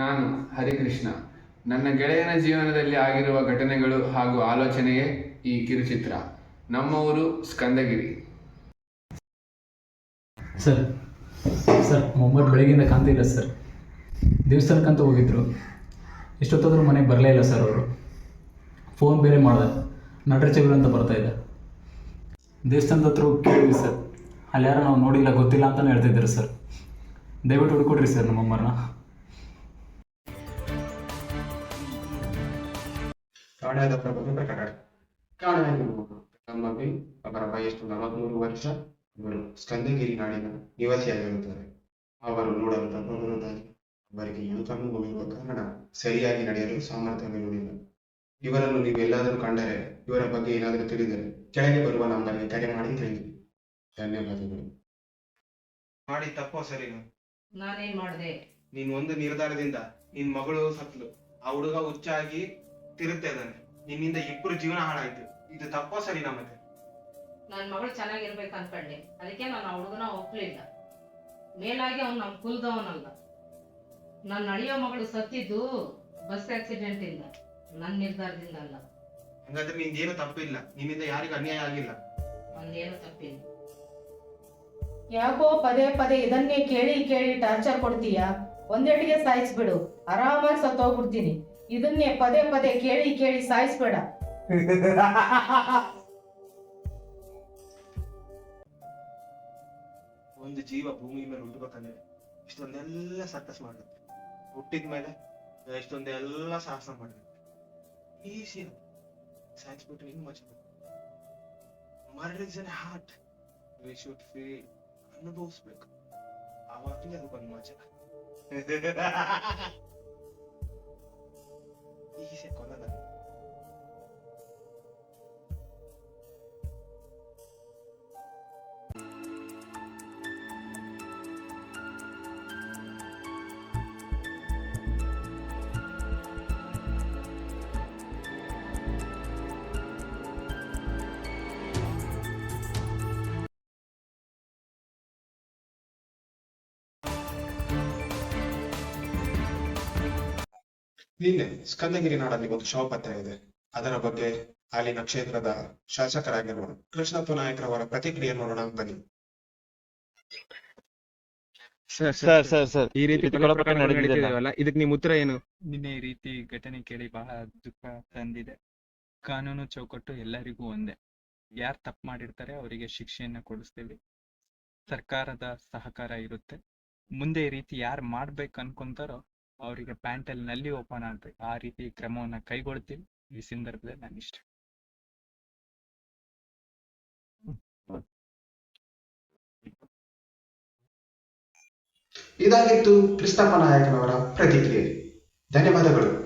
ನಾನು ಹರಿಕೃಷ್ಣ. ನನ್ನ ಗೆಳೆಯನ ಜೀವನದಲ್ಲಿ ಆಗಿರುವ ಘಟನೆಗಳು ಹಾಗೂ ಆಲೋಚನೆಯೇ ಈ ಕಿರುಚಿತ್ರ. ನಮ್ಮ ಊರು ಸ್ಕಂದಗಿರಿ. ಸರ್ ಸರ್, ಮೊಹಮ್ಮದ್ ಬೆಳಗಿಂದ ಕಾಣ್ತಿಲ್ಲ ಸರ್. ದೇವಸ್ಥಾನಕ್ಕಂತ ಹೋಗಿದ್ರು. ಎಷ್ಟೊತ್ತಾದರೂ ಮನೆಗೆ ಬರಲೇ ಇಲ್ಲ ಸರ್ ಅವರು. ಫೋನ್ ಬೇರೆ ಮಾಡಿದೆ. ನಟರಚಗಳು ಅಂತ ಬರ್ತಾ ಇದೆ. ದೇವಸ್ಥಾನದ ಹತ್ರ ಕೇಳಿದ್ವಿ ಸರ್. ಅಲ್ಲಿ ಯಾರೋ ನಾವು ನೋಡಿಲ್ಲ, ಗೊತ್ತಿಲ್ಲ ಅಂತಲೇ ಹೇಳ್ತಿದ್ರು ಸರ್. ದಯವಿಟ್ಟು ಹುಡುಕೊಡ್ರಿ ಸರ್ ನಮ್ಮಮ್ಮರನ್ನ ಕಾಣದ ಪ್ರಭು ಪ್ರಕಟ ಕಾಣೆಯಾಗಿರುವುದು ನಮ್ಮ ಬಿ ಅವರ ವಯಸ್ಸು ನಲವತ್ಮೂರು ವರ್ಷ ಇವರು ಸ್ಕಂದಗಿರಿ ನಾಡಿನ ನಿವಾಸಿಯಾಗಿರುತ್ತಾರೆ ಅವರು ನೋಡಲು ದಪ್ಪಗುರುದಾಗಿ ಅವರಿಗೆ ಯುವಕನು ಹೋಗುವ ಕಾರಣ ಸರಿಯಾಗಿ ನಡೆಯಲು ಸಾಮರ್ಥ್ಯವಿರುವುದಿಲ್ಲ ಇವರನ್ನು ನೀವು ಎಲ್ಲಾದರೂ ಕಂಡರೆ ಇವರ ಬಗ್ಗೆ ಏನಾದರೂ ತಿಳಿದರೆ ಕೆಳಗೆ ಬರುವ ನಂಬರ್ಗೆ ಕರೆ ಮಾಡಿ ತಿಳಿದಿರಿ. ಧನ್ಯವಾದಗಳು. ಮಾಡಿ ತಪ್ಪೋ ಸರಿನಾ? ನಾನೇನ್ ಮಾಡಿದೆ? ನೀನ್ ಒಂದು ನಿರ್ಧಾರದಿಂದ ನಿನ್ ಮಗಳು ಸತ್ಲು ಆ ಹುಡುಗ ಹುಚ್ಚಾಗಿ ತಿರುತ್ತೆ ಇದ್ದಾನೆ. ನಿನ್ನಿಂದ ಇಬ್ಬರು ಜೀವನ ಹಾಳಾಯ್ತು. ಇದು ತಪ್ಪೋ ಸರಿ ನಮಗೆ ನನ್ನ ಮಗಳು ಚೆನ್ನಾಗಿರ್ಬೇಕು ಅನ್ಕೊಂಡೆ. ಅದಕ್ಕೆ ನಾನು ಆ ಹುಡುಗನ ಒಪ್ಲಿಲ್ಲ. ಮೇಲಾಗಿ ಅವ್ನು ನಮ್ಮ ಕುಲದವನಲ್ಲ. ನನ್ನ ಅಳಿಯೋ ಮಗಳು ಸತ್ತಿದ್ದು ಬಸ್ ಆಕ್ಸಿಡೆಂಟ್ ಇಂದ. ನನ್ನ ನಿರ್ಧಾರದಿಂದ ಅಲ್ಲ ಹಂಗಾದ್ರೆ ನಿಂದೇನು ತಪ್ಪಿಲ್ಲ. ನಿನ್ನಿಂದ ಯಾರಿಗೂ ಅನ್ಯಾಯ ಆಗಿಲ್ಲ. ಒಂದೇನು ತಪ್ಪಿಲ್ಲ. ಯಾಕೋ ಪದೇ ಪದೇ ಇದನ್ನೇ ಕೇಳಿ ಕೇಳಿ ಟಾರ್ಚರ್ ಕೊಡ್ತೀಯಾ? ಒಂದೆಟ್ಟಿಗೆ ಸಾಯಿಸ್ಬಿಡು. ಆರಾಮಾಗಿ ಸತ್ತೋಗ್ಬಿಡ್ತೀನಿ. ಇದನ್ನೇ ಪದೇ ಪದೇ ಕೇಳಿ ಕೇಳಿ ಸಾಯಿಸ್ಬೇಡ. ಒಂದು ಜೀವ ಭೂಮಿ ಮೇಲೆ ಹುಟ್ಟಬೇಕಂದ್ರೆ ಇಷ್ಟೊಂದೆಲ್ಲ ಸರ್ಕಸ್ ಮಾಡುತ್ತೆ ಹುಟ್ಟಿದ ಮೇಲೆ ಇಷ್ಟೊಂದೆಲ್ಲ ಸಾಹಸ ಮಾಡುತ್ತೆ ಈಸಿ ಸಾಯಿಸ್ಬಿಟ್ಟು ಇನ್ನು ಮಚ್ಚಬೇಕು murder is an art we should feel ಅನುಭವಿಸ್ಬೇಕು. ಆವಾಗಲೇ ಅದಕ್ಕೊಂದು ಮಜಾ ನಿನ್ನೆ ಸ್ಕಂದಗಿರಿ ನಾಡಲ್ಲಿ ಒಂದು ಶವ ಪತ್ತೆ ಇದೆ. ಅದರ ಬಗ್ಗೆ ಅಲ್ಲಿನ ಕ್ಷೇತ್ರದ ಶಾಸಕರಾಗಿರುವ ಕೃಷ್ಣಪ್ಪ ನಾಯಕರವರ ಪ್ರತಿಕ್ರಿಯೆ ನೋಡೋಣ ಬನ್ನಿ. ಸರ್ ಸರ್ ಸರ್ ಈ ರೀತಿ ಇದಕ್ಕೆ ನಿಮ್ಮ ಉತ್ತರ ಏನು? ನಿನ್ನೆ ಈ ರೀತಿ ಘಟನೆ ಕೇಳಿ ಬಹಳ ದುಃಖ ತಂದಿದೆ. ಕಾನೂನು ಚೌಕಟ್ಟು ಎಲ್ಲರಿಗೂ ಒಂದೇ. ಯಾರು ತಪ್ಪು ಮಾಡಿರ್ತಾರೆ ಅವರಿಗೆ ಶಿಕ್ಷೆಯನ್ನ ಕೊಡಿಸ್ತೀವಿ. ಸರ್ಕಾರದ ಸಹಕಾರ ಇರುತ್ತೆ. ಮುಂದೆ ಈ ರೀತಿ ಯಾರು ಮಾಡ್ಬೇಕು ಅನ್ಕೊಂತಾರೋ ಅವರಿಗೆ ಪ್ಯಾಂಟಲ್ನಲ್ಲಿ ಓಪನ್ ಆಗ್ಬೇಕು ಆ ರೀತಿ ಕ್ರಮವನ್ನ ಕೈಗೊಳ್ತೀವಿ ಈ ಸಂದರ್ಭದಲ್ಲಿ ನಾನು ಇಷ್ಟ. ಇದಾಗಿತ್ತು ಕೃಷ್ಣಪ್ಪ ನಾಯಕನವರ ಪ್ರತಿಕ್ರಿಯೆ. ಧನ್ಯವಾದಗಳು.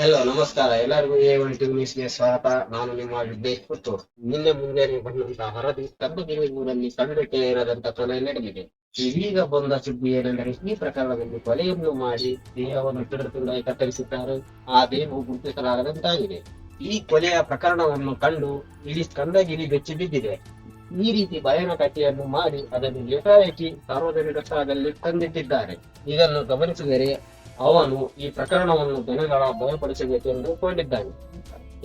ಹಲೋ ನಮಸ್ಕಾರ. ಎಲ್ಲರಿಗೂ ಎ ಒನ್ ಟಿ ನ್ಯೂಸ್ಗೆ ಸ್ವಾಗತ. ನಾನು ನಿಮ್ಮ ವಿದ್ಯೇಶ್ ಪುತ್ತೂರ್. ನಿನ್ನೆ ಮುಂಜಾನೆ ಬಂದಂತಹ ಹರದಿ ಕಬ್ಬಗಿರಿ ಊರಲ್ಲಿ ಕಂಡಕ್ಕೆ ಇರದಂತ ಕೊಲೆ ನಡೆದಿದೆ. ಇದೀಗ ಬಂದ ಸುದ್ದಿ ಏನೆಂದರೆ ಈ ಪ್ರಕರಣದಲ್ಲಿ ಕೊಲೆಯನ್ನು ಮಾಡಿ ದೇಹವನ್ನು ತುಂಡಾಗಿ ಕತ್ತರಿಸಿದ್ದಾರೆ ಆ ದೇಹವು ಗುರುತಿಸಲಾಗದಂತಾಗಿದೆ. ಈ ಕೊಲೆಯ ಪ್ರಕರಣವನ್ನು ಕಂಡು ಇಡೀ ಸ್ಕಂದಗಿರಿ ಬೆಚ್ಚಿ ಬಿದ್ದಿದೆ. ಈ ರೀತಿ ಭಯಾನಕತೆಯನ್ನು ಮಾಡಿ ಅದನ್ನು ಏಕಾಏಕಿ ಸಾರ್ವಜನಿಕ ಸ್ಥಳದಲ್ಲಿ ತಂದಿಟ್ಟಿದ್ದಾರೆ. ಇದನ್ನು ಗಮನಿಸಿದರೆ ಅವನು ಈ ಪ್ರಕರಣವನ್ನು ಜನಗಳ ಭಯಪಡಿಸಬೇಕೆಂದು ಕೊಂಡಿದ್ದಾನೆ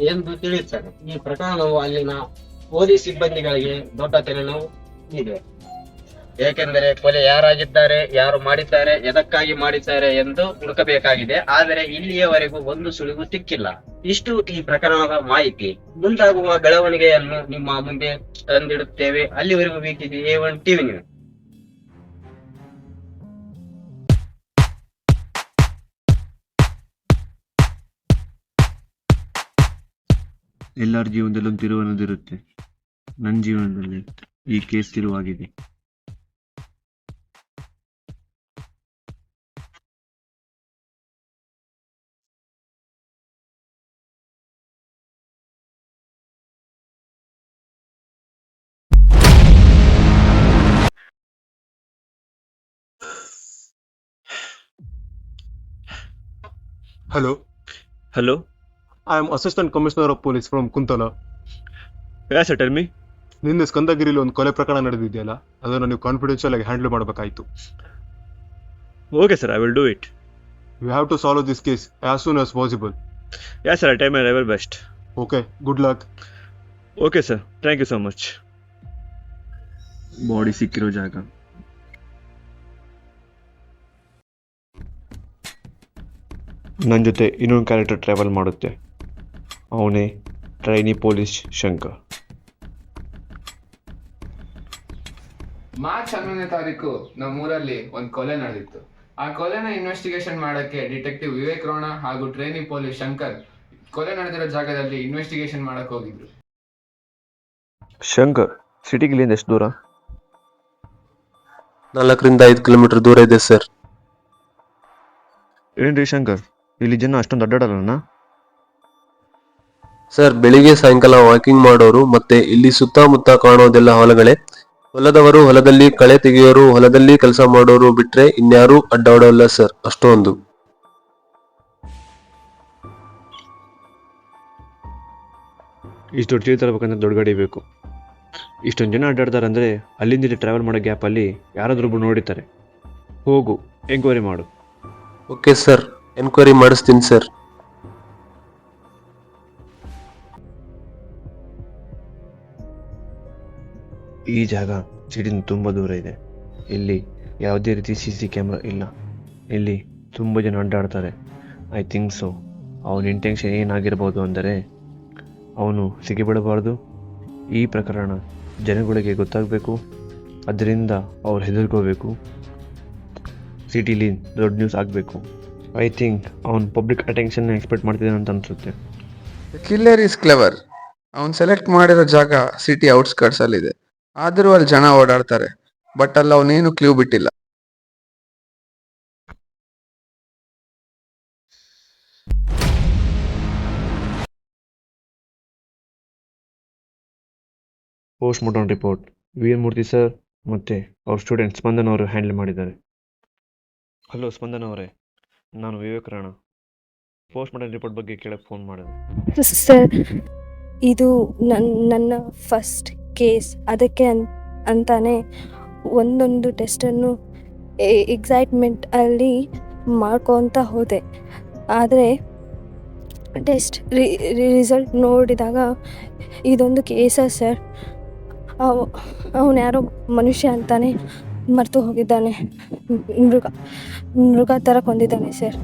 ಎಂದು ತಿಳಿಯುತ್ತಾನೆ. ಈ ಪ್ರಕರಣವು ಅಲ್ಲಿನ ಪೊಲೀಸ್ ಸಿಬ್ಬಂದಿಗಳಿಗೆ ದೊಡ್ಡ ತಲೆನೋವು ಇದೆ. ಏಕೆಂದರೆ ಕೊಲೆ ಯಾರಾಗಿದ್ದಾರೆ, ಯಾರು ಮಾಡಿದ್ದಾರೆ, ಎದಕ್ಕಾಗಿ ಮಾಡಿದ್ದಾರೆ ಎಂದು ಹುಡುಕಬೇಕಾಗಿದೆ. ಆದರೆ ಇಲ್ಲಿಯವರೆಗೂ ಒಂದು ಸುಳಿವು ಸಿಕ್ಕಿಲ್ಲ. ಇಷ್ಟು ಈ ಪ್ರಕರಣದ ಮಾಹಿತಿ. ಮುಂದಾಗುವ ಬೆಳವಣಿಗೆಯನ್ನು ನಿಮ್ಮ ಮುಂದೆ ತಂದಿಡುತ್ತೇವೆ. ಅಲ್ಲಿವರೆಗೂ ವೀಕ್ಷಿಸಿ ಎ ಒನ್ ಟಿವಿ ನ್ಯೂಸ್. ಎಲ್ಲರ ಜೀವನದಲ್ಲಿ ಒಂದು ತಿರುವು ಅನ್ನೋದಿರುತ್ತೆ. ನನ್ನ ಜೀವನದಲ್ಲಿ ಈ case ತಿರುವಾಗಿದೆ. Hello hello I am Assistant Commissioner of Police from Kuntala. Yes, sir, tell me. ನಿನ್ನೆ ಸ್ಕಂದಗಿರಿಲಿ ಒಂದು ಕೊಲೆ ಪ್ರಕರಣ ನಡೆದಿದೆಯಲ್ಲ ಅದನ್ನು ನೀವು ಕಾನ್ಫಿಡೆನ್ಷಿಯಲ್ ಆಗಿ ಹ್ಯಾಂಡಲ್ ಮಾಡಬೇಕಾಯಿತು Okay, sir, I will do it. You have to solve this case as soon as possible Yes, sir, I try my level best. Okay good luck Okay, sir. Thank you so much. Body ಸಿಕ್ಕಿರೋ ಜಾಗ ನನ್ನ ಜೊತೆ ಇನ್ನೊಂದು character travel ಮಾಡುತ್ತೆ ಅವನೇ trainee police Shankar. March ಹನ್ನೊಂದನೇ ತಾರೀಕು ನಮ್ಮೂರಲ್ಲಿ ಒಂದು ಕೊಲೆ ನಡೆದಿತ್ತು. ಆ ಕೊಲೆನ ಇನ್ವೆಸ್ಟಿಗೇಷನ್ ಮಾಡಕ್ಕೆ ಡಿಟೆಕ್ಟಿವ್ ವಿವೇಕ್ ರೋಣ ಹಾಗೂ ಟ್ರೈನಿ ಪೊಲೀಸ್ ಶಂಕರ್ ಕೊಲೆ ನಡೆದಿರೋ ಜಾಗದಲ್ಲಿ ಇನ್ವೆಸ್ಟಿಗೇಷನ್ ಮಾಡಕ್ಕೆ ಹೋಗಿದ್ರು. ಶಂಕರ್ ಸಿಟಿಗಿಲ್ಲಿಂದ ಎಷ್ಟು ದೂರ? ನಾಲ್ಕರಿಂದ ಐದು ಕಿಲೋಮೀಟರ್ ದೂರ ಇದೆ ಸರ್. ಏನ್ರಿ ಶಂಕರ್ ಇಲ್ಲಿ ಜನ ಅಷ್ಟೊಂದು ಅಡ್ಡಾಡಲ್ಲ ಸರ್ ಬೆಳಿಗ್ಗೆ ಸಾಯಂಕಾಲ ವಾಕಿಂಗ್ ಮಾಡೋರು ಮತ್ತೆ ಇಲ್ಲಿ ಸುತ್ತಮುತ್ತ ಕಾಣೋದೆಲ್ಲ ಹೊಲಗಳೇ? ಹೊಲದವರು ಹೊಲದಲ್ಲಿ ಕಳೆ ತೆಗೆಯೋರು ಹೊಲದಲ್ಲಿ ಕೆಲಸ ಮಾಡೋರು ಬಿಟ್ರೆ ಇನ್ಯಾರೂ ಅಡ್ಡಾಡೋಲ್ಲ ಸರ್ ಅಷ್ಟೊಂದು. ಇಷ್ಟು ದೊಡ್ಡ ತರಬೇಕಂದ್ರೆ ದೊಡ್ಡ ಗಾಡಿ ಬೇಕು. ಇಷ್ಟೊಂದು ಜನ ಅಡ್ಡಾಡ್ತಾರೆ ಅಂದರೆ ಅಲ್ಲಿಂದ ಇಲ್ಲಿ ಟ್ರಾವೆಲ್ ಮಾಡೋ ಗ್ಯಾಪಲ್ಲಿ ಯಾರಾದ್ರೂ ಒಬ್ರು ನೋಡಿರ್ತಾರೆ. ಹೋಗು ಎಂಕ್ವೈರಿ ಮಾಡು. ಓಕೆ ಸರ್ ಎನ್ಕ್ವೈರಿ ಮಾಡಿಸ್ತೀನಿ ಸರ್ ಈ ಜಾಗ ಸಿಟಿಯಿಂದ ತುಂಬ ದೂರ ಇದೆ. ಇಲ್ಲಿ ಯಾವುದೇ ರೀತಿ ಸಿ ಸಿ ಕ್ಯಾಮ್ರಾ ಇಲ್ಲ. ಇಲ್ಲಿ ತುಂಬ ಜನ ಅಡ್ಡಾಡ್ತಾರೆ. ಐ ಥಿಂಕ್ ಸೊ ಅವನ ಇಂಟೆನ್ಷನ್ ಏನಾಗಿರ್ಬೋದು ಅಂದರೆ ಅವನು ಸಿಗಿಬಿಡಬಾರ್ದು. ಈ ಪ್ರಕರಣ ಜನಗಳಿಗೆ ಗೊತ್ತಾಗಬೇಕು. ಅದರಿಂದ ಅವ್ರು ಹೆದರ್ಕೋಬೇಕು. ಸಿಟಿಲಿ ದೊಡ್ಡ ನ್ಯೂಸ್ ಆಗಬೇಕು. ಐ ಥಿಂಕ್ ಅವನು ಪಬ್ಲಿಕ್ ಅಟೆನ್ಷನ್ ಎಕ್ಸ್ಪೆಕ್ಟ್ ಮಾಡ್ತಿದ್ದಾನೆ ಅಂತ ಅನಿಸುತ್ತೆ. ಕಿಲ್ಲರ್ ಇಸ್ ಕ್ಲೆವರ್ ಅವ್ನು ಸೆಲೆಕ್ಟ್ ಮಾಡಿರೋ ಜಾಗ ಸಿಟಿ ಔಟ್ಸ್ಕರ್ಟ್ಸ್ ಅಲ್ಲಿದೆ. ಆದರೂ ಅಲ್ಲಿ ಜನ ಓಡಾಡ್ತಾರೆ ಬಟ್ ಅಲ್ಲಿ ಅವನೇನು ಕ್ಲೂ ಬಿಟ್ಟಿಲ್ಲ. Post mortem report V N Murthy sir ಮತ್ತು ಅವ್ರ ಸ್ಟೂಡೆಂಟ್ ಸ್ಪಂದನ್ ಅವರು ಹ್ಯಾಂಡಲ್ ಮಾಡಿದ್ದಾರೆ. ಹಲೋ ಸ್ಪಂದನ್ ಅವರೇ. ನಾನು Vivek Rana. Post mortem report ಬಗ್ಗೆ ಕೇಳಕ್ಕೆ ಫೋನ್ ಮಾಡಿದೆ. ಸರ್ ಇದು ನನ್ನ ನನ್ನ ಫಸ್ಟ್ ಕೇಸ್ ಅದಕ್ಕೆ ಅನ್, ಅಂತಾನೆ ಒಂದೊಂದು ಟೆಸ್ಟನ್ನು ಎಕ್ಸೈಟ್ಮೆಂಟ್ ಅಲ್ಲಿ ಮಾಡ್ಕೊತ ಹೋದೆ. ಆದರೆ ಟೆಸ್ಟ್ ರಿಸಲ್ಟ್ ನೋಡಿದಾಗ ಇದೊಂದು ಕೇಸ ಸರ್ ಅವ, ಅವನು ಯಾರೋ ಮನುಷ್ಯ ಅಂತಾನೆ ಮರೆತು ಹೋಗಿದ್ದಾನೆ. ಮೃಗ ಮೃಗ ಥರ ಕೊಂದಿದ್ದಾನೆ ಸರ್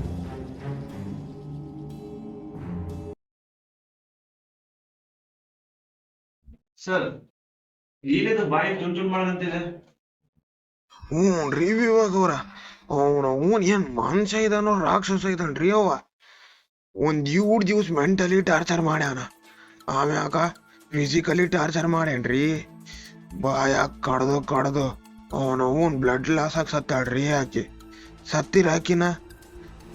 ಸರ್ ಏನಿದು ಬಾಯಿ ಚುನ್ ಚುನ್ ಮಾಡಂತಿದೆ ಹ್ಞೂ ರೀ ವಿವೇಕ್ ಅವ್ರ. ಅವನ ಅವನ್ ಏನ್ ಮನುಷ್ಯ ಇದಾನೋ ರಾಕ್ಷಸ ಇದಾನ್ರಿ ಅವ ಒಂದ್ ಏಳು ದಿವ್ಸ ಮೆಂಟಲಿ ಟಾರ್ಚರ್ ಮಾಡ್ಯಾನ. ಆಮ್ಯಾಕ ಫಿಸಿಕಲಿ ಟಾರ್ಚರ್ ಮಾಡ್ಯಾನ್ರಿ ಬಾಯಾಗ ಕಡ್ದು ಕಡ್ದು ಅವನ ಅವನ್ ಬ್ಲಡ್ ಲಾಸ್ ಆಗಿ ಸತ್ತಾಡ್ರಿ ಆಕಿ. ಸತ್ತಿರ ಆಕಿನ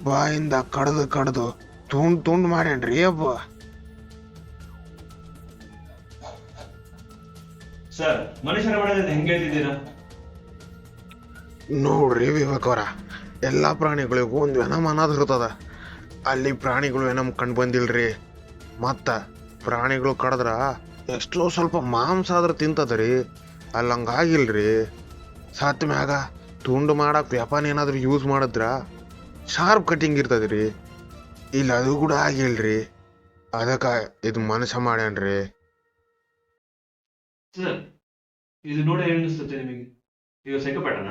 ಬಾಯಿಂದ ಕಡ್ದು ಕಡ್ದು ತುಂಡ್ ತುಂಡ್ ಮಾಡ್ಯಾನ್ರಿ ಅಬ್ಬ ಸರ್, ಮನುಷ್ಯರ ಮಾಡೋದು ಹೆಂಗೆ ಹೇಳ್ತಿದ್ದೀರಾ? ನೋಡ್ರಿ ವಿವೇಕ್ ಎಲ್ಲ ಪ್ರಾಣಿಗಳಿಗೂ ಒಂದು ವೆನಮ್ ಅನ್ನೋದು ಇರ್ತದ. ಅಲ್ಲಿ ಪ್ರಾಣಿಗಳು ವೆನಮ್ ಕಂಡು ಬಂದಿಲ್ರಿ. ಮತ್ತು ಪ್ರಾಣಿಗಳು ಕಡದ್ರ ಎಷ್ಟೋ ಸ್ವಲ್ಪ ಮಾಂಸ ಆದ್ರೆ ತಿಂತದ್ರಿ. ಅಲ್ಲಿ ಹಂಗಾಗಿಲ್ರಿ. ಸತ್ ಮ್ಯಾಗ ತುಂಡು ಮಾಡಕ್ ವ್ಯಾಪಾರ ಏನಾದರೂ ಯೂಸ್ ಮಾಡಿದ್ರ ಶಾರ್ಪ್ ಕಟಿಂಗ್ ಇರ್ತದ್ರಿ. ಇಲ್ಲಿ ಅದು ಕೂಡ ಆಗಿಲ್ರಿ. ಅದಕ್ಕೆ ಇದು ಮನುಷ್ಯ ಮಾಡ್ಯಾನ್ರಿ. ಸರ್, ಇದು ನೋಡಿ ಅನಿಸ್ತದೆ ನಿಮಗೆ. ಸೈಕೋಪ್ಯಾಟನ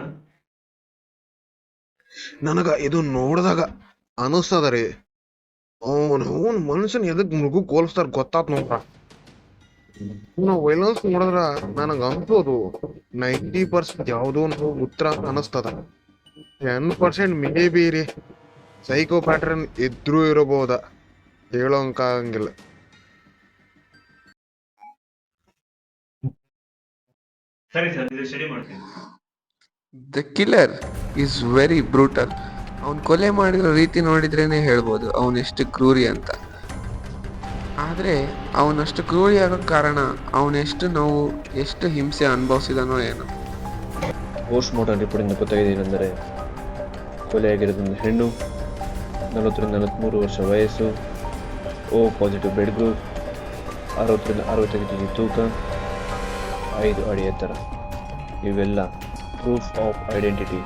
ನನಗ ಇದು ನೋಡಿದಾಗ ಅನಿಸ್ತದ ರೀ. ಅವನ, ಅವನ್ ಮನುಷ್ಯನ್ ಎದಕ್ ಮೃಗು ಕೋಲ್ಸ್ತಾರ ಗೊತ್ತಾತ್ ನೋಡ್ರ. ವೈಲೆನ್ಸ್ ನೋಡಿದ್ರ ನನಗ ಅನ್ಸೋದು ನೈಂಟಿ ಪರ್ಸೆಂಟ್ ಯಾವುದೋ ಒಂದು ಉತ್ತರ ಅನಿಸ್ತದ. ಟೆನ್ ಪರ್ಸೆಂಟ್ ಮೇ ಬಿ ರೀ. ಸೈಕೋ ಪ್ಯಾಟ್ರನ್ ಇದ್ರೂ ಇರಬಹುದ ಹೇಳೋಂಕಾಗಂಗಿಲ್ಲ ಸರಿ ಸರ್ ಇದು ಸ್ಟಡಿ ಮಾಡ್ತೀನಿ. The killer is very brutal ಅವನು ಕೊಲೆ ಮಾಡಿರೋ ರೀತಿ ನೋಡಿದ್ರೇನೆ ಹೇಳ್ಬೋದು ಎಷ್ಟು ಕ್ರೂರಿ ಅಂತ. ಆದರೆ ಅವನಷ್ಟು ಕ್ರೂರಿ ಆಗೋ ಕಾರಣ ಅವನೆಷ್ಟು ನೋವು ಎಷ್ಟು ಹಿಂಸೆ ಅನುಭವಿಸಿದನೋ ಏನೋ. ಪೋಸ್ಟ್ ಮಾರ್ಟಮ್ ರಿಪೋರ್ಟಿಂದ ಗೊತ್ತಾಗಿದೆ ಏನೆಂದರೆ ಕೊಲೆಯಾಗಿರೋದೊಂದು ಹೆಣ್ಣು ನಲವತ್ತರಿಂದ ನಲವತ್ತ್ಮೂರು ವರ್ಷ ವಯಸ್ಸು ಓ ಪಾಸಿಟಿವ್ ಬೆಡ್ ಗ್ರೂಪ್ ಅರವತ್ತರಿಂದ ಅರವತ್ತೈದು ಕೆಜಿ ತೂಕ. ಐದು ಅಡಿ ಎತ್ತರ. ಇವೆಲ್ಲ ಪ್ರೂಫ್ ಆಫ್ ಐಡೆಂಟಿಟಿ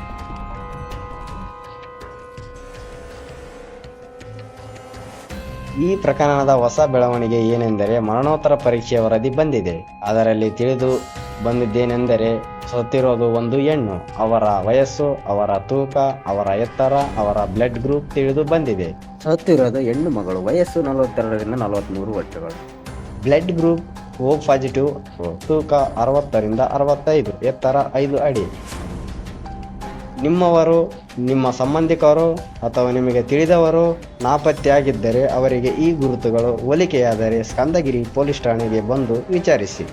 ಈ ಪ್ರಕರಣದ ಹೊಸ ಬೆಳವಣಿಗೆ ಏನೆಂದರೆ ಮರಣೋತ್ತರ ಪರೀಕ್ಷೆಯ ವರದಿ ಬಂದಿದೆ. ಅದರಲ್ಲಿ ತಿಳಿದು ಬಂದಿದ್ದೇನೆಂದರೆ ಸತ್ತಿರೋದು ಒಂದು ಹೆಣ್ಣು. ಅವರ ವಯಸ್ಸು ಅವರ ತೂಕ ಅವರ ಎತ್ತರ ಅವರ ಬ್ಲಡ್ ಗ್ರೂಪ್ ತಿಳಿದು ಬಂದಿದೆ. ಸತ್ತಿರೋದು ಹೆಣ್ಣು ಮಗಳು ವಯಸ್ಸು ನಲವತ್ತೆರಡರಿಂದ ನಲವತ್ತ್ಮೂರು ವರ್ಷಗಳು. ಬ್ಲಡ್ ಗ್ರೂಪ್ ಓ ಪಾಸಿಟಿವ್ ತೂಕ ಅರವತ್ತರಿಂದ ಅರವತ್ತೈದು, ಎತ್ತರ ಐದು ಅಡಿ. ನಿಮ್ಮವರು, ನಿಮ್ಮ ಸಂಬಂಧಿಕರು ಅಥವಾ ನಿಮಗೆ ತಿಳಿದವರು ನಾಪತ್ತೆಯಾಗಿದ್ದರೆ ಅವರಿಗೆ ಈ ಗುರುತುಗಳು ಹೋಲಿಕೆಯಾದರೆ ಸ್ಕಂದಗಿರಿ ಪೊಲೀಸ್ ಠಾಣೆಗೆ ಬಂದು ವಿಚಾರಿಸಿ.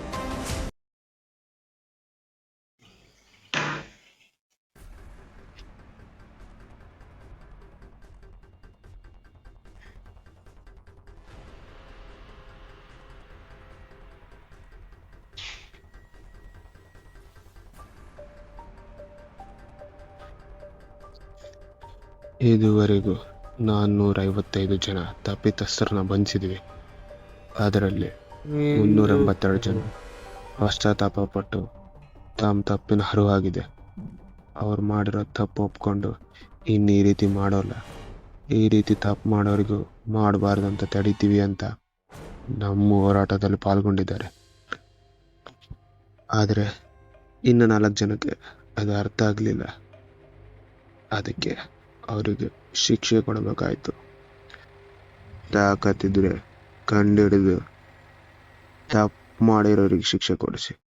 ಇದುವರೆಗೂ ನಾನ್ನೂರ ಐವತ್ತೈದು ಜನ ತಪ್ಪಿತಸ್ಥರನ್ನ ಬಂಧಿಸಿದ್ವಿ. ಅದರಲ್ಲಿ ಮುನ್ನೂರ ಎಂಬತ್ತೆರಡು ಜನ ಪಶ್ಚಾತ್ತಾಪ ಪಟ್ಟು ತಮ್ಮ ತಪ್ಪಿನ ಹರುವಾಗಿದೆ ಅವ್ರು ಮಾಡಿರೋ ತಪ್ಪು ಒಪ್ಕೊಂಡು ಇನ್ನು ಈ ರೀತಿ ಮಾಡೋಲ್ಲ. ಈ ರೀತಿ ತಪ್ಪು ಮಾಡೋರಿಗೂ ಮಾಡಬಾರ್ದು ಅಂತ ತಡಿತೀವಿ ಅಂತ ನಮ್ಮ ಹೋರಾಟದಲ್ಲಿ ಪಾಲ್ಗೊಂಡಿದ್ದಾರೆ. ಆದರೆ ಇನ್ನು ನಾಲ್ಕು ಜನಕ್ಕೆ ಅದು ಅರ್ಥ ಆಗಲಿಲ್ಲ. ಅದಕ್ಕೆ ಅವರಿಗೆ ಶಿಕ್ಷೆ ಕೊಡಬೇಕಾಯ್ತು. ತಾಕತ್ತಿದ್ರೆ ಕಂಡಿಡಿದು ತಪ್ಪು ಮಾಡಿರೋರಿಗೆ ಶಿಕ್ಷೆ ಕೊಡಿಸಿ.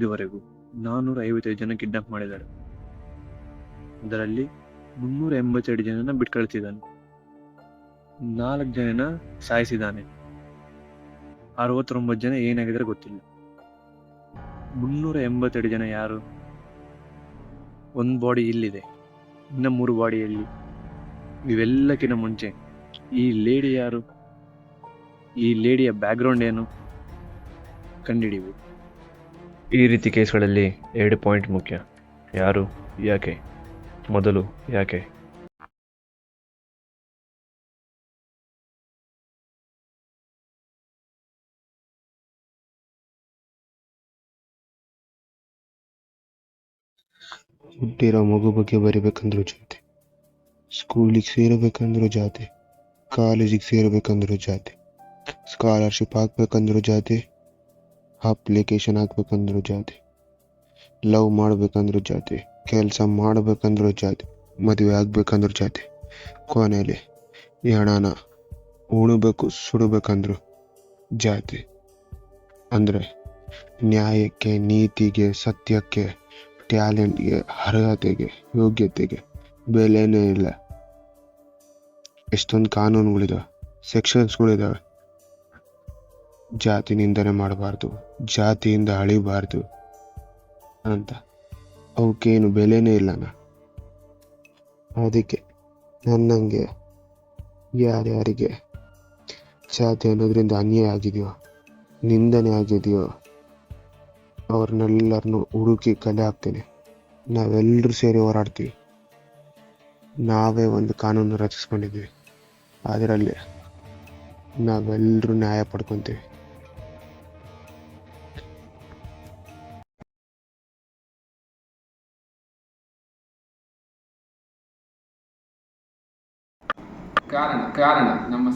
ಇದುವರೆಗೂ ನಾನ್ನೂರ ಐವತ್ತೈದು ಜನ ಕಿಡ್ನಾಪ್ ಮಾಡಿದ್ದಾರೆ. ಅದರಲ್ಲಿ ಮುನ್ನೂರ ಎಂಬತ್ತೆರಡು ಜನನ ಬಿಟ್ಕಳಿಸಿದ್ದಾನೆ ನಾಲ್ಕು ಜನನ ಸಾಯಿಸಿದ್ದಾನೆ. ಅರವತ್ತೊಂಬತ್ತು ಜನ ಏನಾಗಿದ್ರೆ ಗೊತ್ತಿಲ್ಲ. ಮುನ್ನೂರ ಎಂಬತ್ತೆರಡು ಜನ ಯಾರು? ಒಂದು ಬಾಡಿ ಇಲ್ಲಿದೆ. ಇನ್ನ ಮೂರು ಬಾಡಿಯಲ್ಲಿ ಇವೆಲ್ಲಕ್ಕಿಂತ ಮುಂಚೆ ಈ ಲೇಡಿ ಯಾರು? ಈ ಲೇಡಿಯ ಬ್ಯಾಕ್ಗ್ರೌಂಡ್ ಏನು? ಕಂಡುಹಿಡಿಯಬೇಕು. ಈ ರೀತಿ ಕೇಸ್ಗಳಲ್ಲಿ ಎರಡು ಪಾಯಿಂಟ್ ಮುಖ್ಯ. ಯಾರು? ಯಾಕೆ? ಮೊದಲು ಯಾಕೆ? ಹುಟ್ಟಿರೋ ಮಗು ಬಗ್ಗೆ ಬರಿಬೇಕಂದ್ರೂ ಜಾತಿ. ಸ್ಕೂಲಿಗೆ ಸೇರಬೇಕಂದ್ರೂ ಜಾತಿ. ಕಾಲೇಜಿಗೆ ಸೇರಬೇಕಂದ್ರೂ ಜಾತಿ. ಸ್ಕಾಲರ್ಶಿಪ್ ಹಾಕ್ಬೇಕಂದ್ರೂ ಜಾತಿ. ಅಪ್ಲಿಕೇಶನ್ ಹಾಕ್ಬೇಕಂದ್ರೂ ಜಾತಿ. ಲವ್ ಮಾಡ್ಬೇಕಂದ್ರೂ ಜಾತಿ. ಕೆಲಸ ಮಾಡಬೇಕಂದ್ರೂ ಜಾತಿ. ಮದುವೆ ಆಗ್ಬೇಕಂದ್ರೂ ಜಾತಿ. ಕೊನೆಯಲ್ಲಿ ಈ ಹಣನ ಉಣಬೇಕು, ಸುಡಬೇಕಂದ್ರು ಜಾತಿ. ಅಂದರೆ ನ್ಯಾಯಕ್ಕೆ, ನೀತಿಗೆ, ಸತ್ಯಕ್ಕೆ, ಟ್ಯಾಲೆಂಟ್ಗೆ, ಅರ್ಹತೆಗೆ, ಯೋಗ್ಯತೆಗೆ ಬೆಲೆನೇ ಇಲ್ಲ. ಎಷ್ಟೊಂದು ಕಾನೂನುಗಳಿದಾವೆ, ಸೆಕ್ಷನ್ಸ್ಗಳಿದಾವೆ. ಜಾತಿ ನಿಂದನೆ ಮಾಡಬಾರ್ದು, ಜಾತಿಯಿಂದ ಅಳಿಬಾರ್ದು ಅಂತ. ಅವಕ್ಕೇನು ಬೆಲೆನೇ ಇಲ್ಲನ? ಅದಕ್ಕೆ ನನ್ನಂಗೆ ಯಾರ್ಯಾರಿಗೆ ಜಾತಿ ಅನ್ನೋದ್ರಿಂದ ಅನ್ಯಾಯ ಆಗಿದೆಯೋ, ನಿಂದನೆ ಆಗಿದೆಯೋ, ಅವ್ರನ್ನೆಲ್ಲರನ್ನು ಹುಡುಕಿ ಕಲೆ ಹಾಕ್ತೀನಿ. ನಾವೆಲ್ಲರೂ ಸೇರಿ ಹೋರಾಡ್ತೀವಿ. ನಾವೇ ಒಂದು ಕಾನೂನು ರಚಿಸ್ಕೊಂಡಿದ್ವಿ ಅದರಲ್ಲಿ ನಾವೆಲ್ಲರೂ ನ್ಯಾಯ ಪಡ್ಕೊತೀವಿ.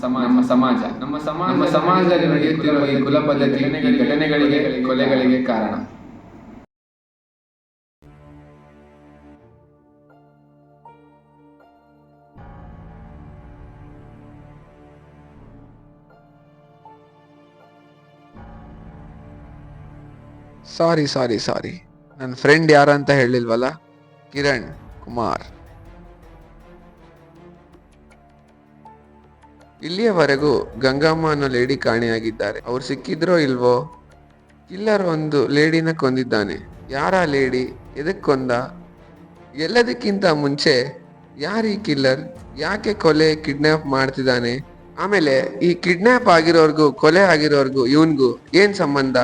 ಸಮಾಜ. ನಮ್ಮ ಸಮಾಜ. ನಮ್ಮ ಸಮಾಜ ನಮ್ಮ ಸಮಾಜದಲ್ಲಿ ನಡೆಯುತ್ತಿರುವ ಈ ಕುಲ ಪದ್ಧತಿ ಘಟನೆಗಳಿಗೆ ಕೊಲೆಗಳಿಗೆ ಕಾರಣ. ಸಾರಿ ಸಾರಿ ಸಾರಿ ನನ್ನ ಫ್ರೆಂಡ್ ಯಾರಂತ ಅಂತ ಹೇಳಿಲ್ವಲ್ಲ? ಕಿರಣ್ ಕುಮಾರ್. ಇಲ್ಲಿಯವರೆಗೂ ಗಂಗಮ್ಮ ಅನ್ನೋ ಲೇಡಿ ಕಾಣೆಯಾಗಿದ್ದಾರೆ. ಅವ್ರು ಸಿಕ್ಕಿದ್ರೋ ಇಲ್ವೋ? ಕಿಲ್ಲರ್ ಒಂದು ಲೇಡಿನ ಕೊಂದಿದ್ದಾನೆ. ಯಾರ ಲೇಡಿ? ಎದಕ್ಕೆ ಕೊಂದ? ಎಲ್ಲದಕ್ಕಿಂತ ಮುಂಚೆ ಯಾರು ಈ ಕಿಲ್ಲರ್? ಯಾಕೆ ಕೊಲೆ ಕಿಡ್ನಾಪ್ ಮಾಡ್ತಿದ್ದಾನೆ? ಆಮೇಲೆ ಈ ಕಿಡ್ನಾಪ್ ಆಗಿರೋರ್ಗೂ, ಕೊಲೆ ಆಗಿರೋರ್ಗೂ, ಇವನ್ಗೂ ಏನ್ ಸಂಬಂಧ?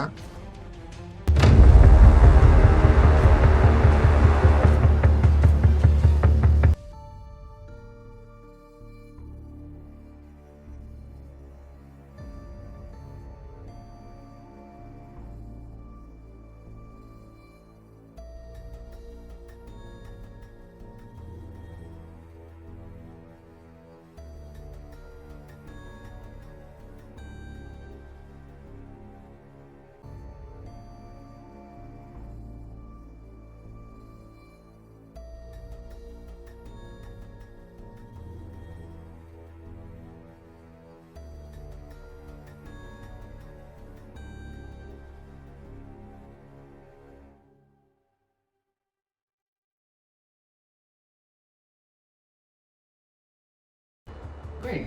Wait,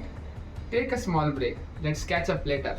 take a small break. Let's catch up later.